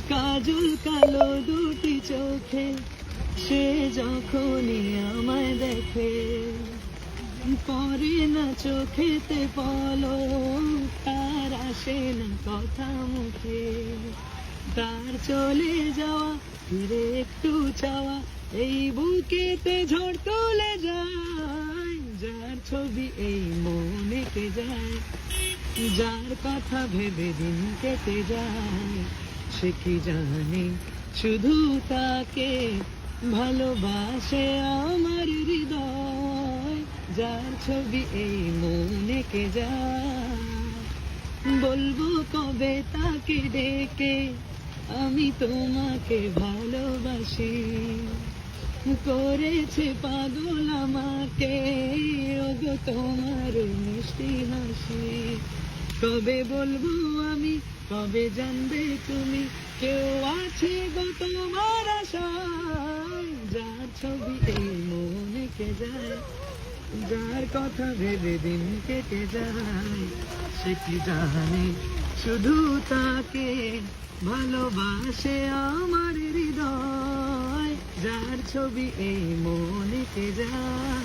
কাজল কালো দুটি চোখে, সে যখনই আমায় দেখে পরে না চোখেতে পলো তার আসে না কথা মুখে। তার চলে যাওয়া, ফিরে একটু চাওয়া, এই বুকেতে ঝড় তুলে যায়, যার ছবি এই মনেতে যায়, যার কথা ভেবে দিন কেটে যায়। সে কি জানে? শুধু তাকে ভালোবাসে আমার হৃদয়। যার ছবি এই মনে কে যায়? বলব কবে তাকে ডেকে? আমি তোমাকে ভালোবাসি। করেছে পাগল আমাকে। ওগো তোমার মিষ্টি হাসি। কবে বলব কবে জানবে তুমি কেউ আছে গো তোমার যার ছবি এই মনে কে যায়, যার কথা ভেবে দিন কেটে যায়। সে কি জানে? শুধু তাকে ভালোবাসে আমার হৃদয়। যার ছবি এই মনেতে যায়